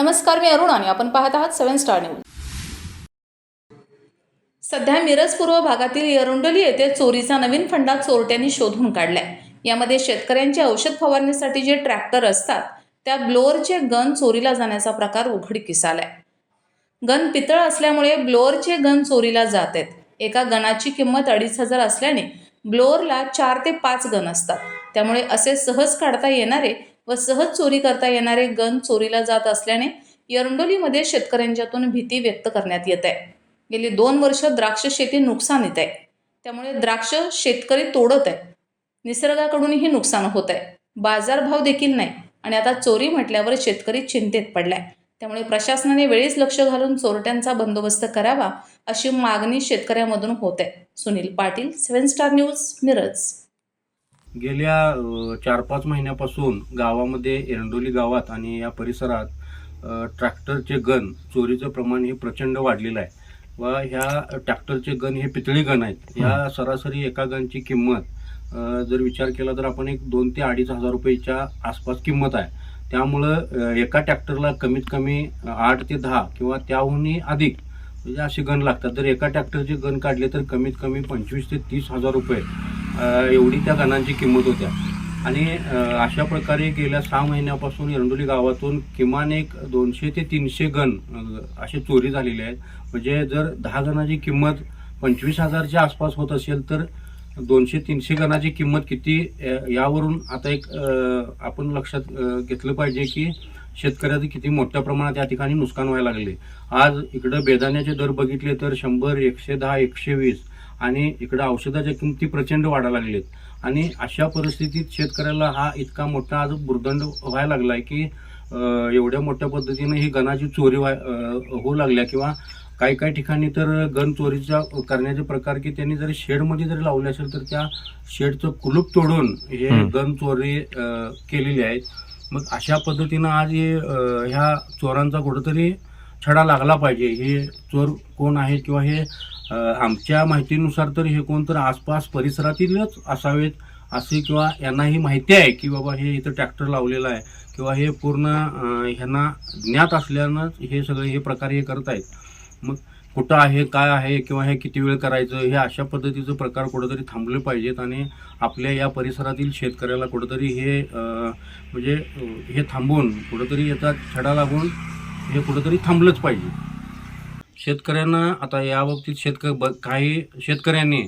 नमस्कार मी अरुण आणि आपण पाहत आहात सेवन स्टार न्यूज. सध्या मिरज पूर्व भागातील येरुंडली येथे चोरीचा नवीन फंडा चोरट्यांनी शोधून काढलाय. यामध्ये शेतकऱ्यांचे औषध फवारणीसाठी जे ट्रॅक्टर असतात त्या ब्लोअरचे गन चोरीला जाण्याचा प्रकार उघडकीस आलाय गन पितळ असल्यामुळे ब्लोअरचे गन चोरीला जात आहेत. एका गनाची किंमत अडीच हजार असल्याने ब्लोअरला चार ते पाच गन असतात. त्यामुळे असे सहज काढता येणारे व सहज चोरी करता येणारे गन चोरीला जात असल्याने येरंडोलीमध्ये शेतकऱ्यांच्यातून भीती व्यक्त करण्यात येत आहे. गेली दोन वर्ष द्राक्ष शेती नुकसान येत आहे. त्यामुळे द्राक्ष शेतकरी तोडत आहे. निसर्गाकडूनही नुकसान होत आहे. बाजारभाव देखील नाही आणि आता चोरी म्हटल्यावर शेतकरी चिंतेत पडलाय. त्यामुळे प्रशासनाने वेळीच लक्ष घालून चोरट्यांचा बंदोबस्त करावा अशी मागणी शेतकऱ्यांमधून होत आहे. Sunil Patil seven star news Miraj. गेल्या चार पाच महिन्यापासून गावामध्ये एरंडोली गावात आणि या परिसरात ट्रॅक्टरचे गन चोरीचं प्रमाण हे प्रचंड वाढलेलं आहे. व ह्या ट्रॅक्टरचे गन हे पितळी गन आहेत. या सरासरी एका गनची किंमत जर विचार केला तर आपण एक दोन ते अडीच हजार रुपयेच्या आसपास किंमत आहे. त्यामुळं एका ट्रॅक्टरला कमीत कमी आठ ते दहा किंवा त्याहूनही अधिक म्हणजे असे गन लागतात. जर एका ट्रॅक्टरचे गन काढले तर कमीत कमी पंचवीस ते तीस हजार रुपये. एवढी त्या गणांची किंमत होत्या. आणि अशा प्रकारे गेल्या सहा महिन्यापासून एरंडोली गावातून किमान एक दोनशे ते तीनशे गण असे चोरी झालेले आहेत. म्हणजे जर दहा गणाची किंमत पंचवीस हजारच्या आसपास होत असेल तर दोनशे तीनशे गणाची किंमत किती यावरून आता एक आपण लक्षात घेतलं पाहिजे की शेतकऱ्याचं किती मोठ्या प्रमाणात या ठिकाणी नुकसान व्हायला लागले. आज इकडं बेदाण्याचे दर बघितले तर शंभर एकशे दहा एकशे वीस आणि इकडं औषधाच्या किमती प्रचंड वाढायला लागलेत. आणि अशा परिस्थितीत शेतकऱ्याला हा इतका मोठा आज भुर्दंड व्हायला लागलाय की एवढ्या मोठ्या पद्धतीने ही गणाची चोरी व्हाय होऊ लागल्या किंवा काही काही ठिकाणी तर गन चोरीचा करण्याचे प्रकार की त्यांनी जरी शेडमध्ये जरी लावले असेल तर त्या शेडचं कुलूप तोडून हे. गन चोरी केलेली आहेत. मग अशा पद्धतीनं आज हे ह्या चोरांचा कुठंतरी छडा लागला पाहिजे. हे चोर कोण आहेत किंवा हे आमच्या माहितीनुसार तर हे कोण तर आसपास परिसरातीलच असावेत असे किंवा यांनाही माहिती आहे की बाबा हे इथं ट्रॅक्टर लावलेलं आहे किंवा हे पूर्ण ह्यांना ज्ञात असल्यानं हे सगळे हे प्रकार हे करत आहेत. मग कुठं आहे काय आहे किंवा हे किती वेळ करायचं हे अशा पद्धतीचं प्रकार कुठंतरी थांबले पाहिजेत आणि आपल्या या परिसरातील शेतकऱ्याला कुठंतरी हे म्हणजे हे थांबवून कुठंतरी याचा छडा लागून हे कुठंतरी थांबलंच पाहिजे. शेतकऱ्यांना आता या बाबतीत ब काही शेतकऱ्यांनी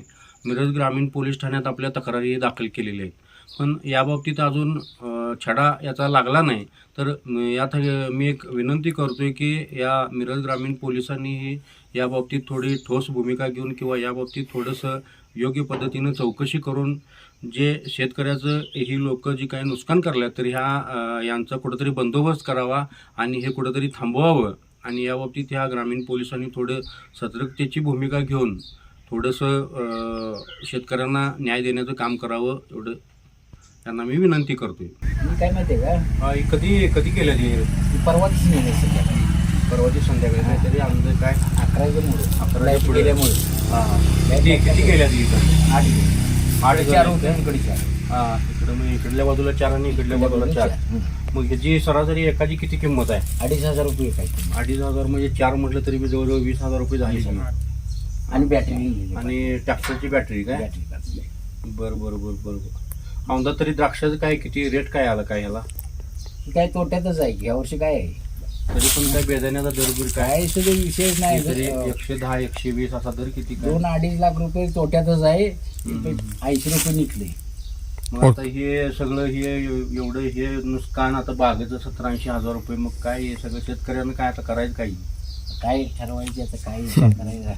मिरज ग्रामीण पोलीस ठाण्यात आपल्या तक्रारी दाखल केलेल्या आहेत. पण याबाबतीत अजून छडा याचा लागला नाही. तर यात मी एक विनंती करतोय की या मिरज ग्रामीण पोलिसांनीही याबाबतीत थोडी ठोस भूमिका घेऊन किंवा याबाबतीत थोडंसं योग्य पद्धतीनं चौकशी करून जे शेतकऱ्याचं ही लोक जी काही नुकसान करल्यात तर ह्या यांचा कुठंतरी बंदोबस्त करावा आणि हे कुठंतरी थांबवावं. आणि या बाबतीत ह्या ग्रामीण पोलिसांनी थोडं सतर्कतेची भूमिका घेऊन थोडंसं शेतकऱ्यांना न्याय देण्याचं काम करावं एवढं त्यांना मी विनंती करतोय. काय माहितीये का? हा, हे कधी कधी केलं परवाच सध्या. परवाची संध्याकाळी काहीतरी अंदाज काय? अकराच्या मुळे लाइट पुढे. गेल्यामुळे. हा. किती केल्या आठ. आठ चार होते इकडे चार. हा इकडं मग इकडल्या बाजूला चार आणि इकडल्या बाजूला चार. मग ह्याची सरासरी एकाची किती किंमत आहे? अडीच हजार रुपये काय अडीच हजार म्हणजे चार म्हटलं तरी बी जवळजवळ वीस हजार रुपये झाली. आणि बॅटरी आणि ट्रॅक्टरची बॅटरी काय. बर बर बर बर बर. औंधा तरी द्राक्षाचं काय किती रेट काय आला काय ह्याला? ही काय तोट्यातच आहे यावर्षी काय आहे? तरी पण काय बेदाण्याचा दर बीर काय? सुद्धा विशेष नाही. तरी एकशे दहा एकशे वीस असा दर किती काय? दोन अडीच लाख रुपये तोट्यातच आहे. ऐंशी रुपये निघले. मग आता हे सगळं हे एवढं हे नुकसान आता बागेचं सतरा ऐंशी हजार रुपये मग काय हे सगळं शेतकऱ्यांना काय आता करायचं काही? काय ठरवायचे आता काय करायचा?